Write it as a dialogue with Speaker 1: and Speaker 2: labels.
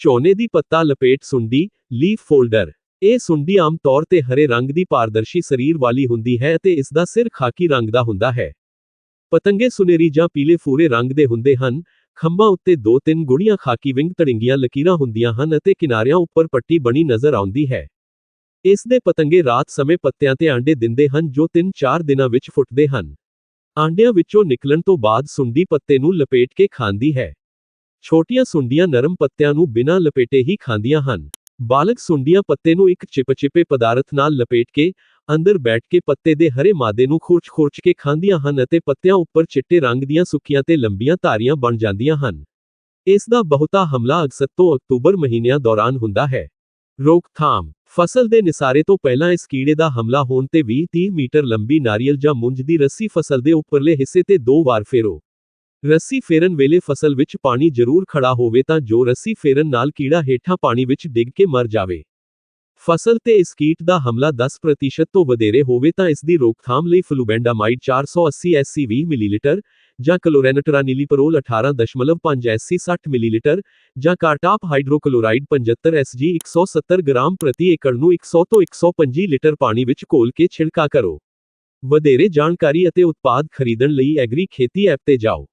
Speaker 1: ਝੋਨੇ ਦੀ ਪੱਤਾ ਲਪੇਟ ਸੁੰਡੀ, ਲੀਫ ਫੋਲਡਰ। ਇਹ ਸੁੰਡੀ ਆਮ ਤੌਰ ਤੇ ਹਰੇ ਰੰਗ ਦੀ ਪਾਰਦਰਸ਼ੀ ਸਰੀਰ ਵਾਲੀ ਹੁੰਦੀ ਹੈ ਅਤੇ ਇਸ ਦਾ ਸਿਰ ਖਾਕੀ ਰੰਗ ਦਾ ਹੁੰਦਾ ਹੈ। ਪਤੰਗੇ ਸੁਨੇਰੀ ਜਾਂ ਪੀਲੇ ਫੂਰੇ ਰੰਗ ਦੇ ਹੁੰਦੇ ਹਨ, ਖੰਭਾਂ ਉੱਤੇ ਦੋ ਤਿੰਨ ਗੁੜੀਆਂ ਖਾਕੀ ਵਿੰਗ ਤੜਿੰਗੀਆਂ ਲਕੀਰਾਂ ਹੁੰਦੀਆਂ ਹਨ ਅਤੇ ਕਿਨਾਰਿਆਂ ਉੱਪਰ ਪੱਟੀ ਬਣੀ ਨਜ਼ਰ ਆਉਂਦੀ ਹੈ। ਇਸ ਦੇ ਪਤੰਗੇ ਰਾਤ ਸਮੇਂ ਪੱਤਿਆਂ ਤੇ ਆਂਡੇ ਦਿੰਦੇ ਹਨ ਜੋ 3-4 ਦਿਨਾਂ ਵਿੱਚ ਫੁੱਟਦੇ ਹਨ। ਆਂਡਿਆਂ ਵਿੱਚੋਂ ਨਿਕਲਣ ਤੋਂ ਬਾਅਦ ਸੁੰਡੀ ਪੱਤੇ ਨੂੰ ਲਪੇਟ ਕੇ ਖਾਂਦੀ ਹੈ। ਛੋਟੀਆਂ ਸੁੰਡੀਆਂ ਨਰਮ ਪੱਤਿਆਂ ਨੂੰ ਬਿਨਾਂ ਲਪੇਟੇ ਹੀ ਖਾਂਦੀਆਂ ਹਨ। ਬਾਲਗ ਸੁੰਡੀਆਂ ਪੱਤੇ ਨੂੰ ਇੱਕ ਚਿਪਚਿਪੇ ਪਦਾਰਥ ਨਾਲ ਲਪੇਟ ਕੇ, ਅੰਦਰ ਬੈਠ ਕੇ ਪੱਤੇ ਦੇ ਹਰੇ ਮਾਦੇ ਨੂੰ ਖੁਰਚ-ਖੁਰਚ ਕੇ ਖਾਂਦੀਆਂ ਹਨ ਅਤੇ ਪੱਤਿਆਂ ਉੱਪਰ ਚਿੱਟੇ ਰੰਗ ਦੀਆਂ ਸੁੱਕੀਆਂ ਤੇ ਲੰਬੀਆਂ ਧਾਰੀਆਂ ਬਣ ਜਾਂਦੀਆਂ ਹਨ। ਇਸ ਦਾ ਬਹੁਤਾ ਹਮਲਾ ਅਕਸਰ ਤੋਂ ਅਕਤੂਬਰ ਮਹੀਨਿਆਂ ਦੌਰਾਨ ਹੁੰਦਾ ਹੈ। ਰੋਕਥਾਮ ਫਸਲ ਦੇ ਨਿਸਾਰੇ ਤੋਂ ਪਹਿਲਾਂ ਇਸ ਕੀੜੇ ਦਾ ਹਮਲਾ ਹੋਣ ਤੇ 20-30 ਮੀਟਰ ਲੰਬੀ ਨਾਰੀਅਲ ਜਾਂ ਮੁੰਜ ਦੀ ਰੱਸੀ ਫਸਲ ਦੇ ਉੱਪਰਲੇ ਹਿੱਸੇ ਤੇ ਦੋ ਵਾਰ ਫੇਰੋ। ਰੱਸੀ ਫੇਰਨ ਵੇਲੇ ਫਸਲ ਵਿੱਚ ਪਾਣੀ ਜ਼ਰੂਰ ਖੜਾ ਹੋਵੇ ਤਾਂ ਜੋ ਰੱਸੀ ਫੇਰਨ ਨਾਲ ਕੀੜਾ ਹੇਠਾਂ ਪਾਣੀ ਵਿੱਚ ਡਿੱਗ ਕੇ ਮਰ ਜਾਵੇ। ਫਸਲ ਤੇ ਇਸ ਕੀਟ ਦਾ ਹਮਲਾ 10% ਤੋਂ ਵਧੇਰੇ ਹੋਵੇ ਤਾਂ ਇਸ ਦੀ ਰੋਕਥਾਮ ਲਈ ਫਲੂਬੈਂਡਾਮਾਈਡ 480 SC 20 ਮਿਲੀਲੀਟਰ ਜਾਂ ਕਲੋਰੈਨਟਰਾਨੀਲੀਪਰੋਲ 18.5 SC 60 ਮਿਲੀਲੀਟਰ ਜਾਂ ਕਾਰਟਾਪ ਹਾਈਡਰੋਕਲੋਰਾਈਡ 75 SG 170 ਗ੍ਰਾਮ ਪ੍ਰਤੀ ਏਕੜ ਨੂੰ 100 ਤੋਂ 125 ਲੀਟਰ ਪਾਣੀ ਵਿੱਚ ਘੋਲ ਕੇ ਛਿੜਕਾ ਕਰੋ। ਵਧੇਰੇ ਜਾਣਕਾਰੀ ਅਤੇ ਉਤਪਾਦ ਖਰੀਦਣ ਲਈ ਐਗਰੀ ਖੇਤੀ ਐਪ ਤੇ ਜਾਓ।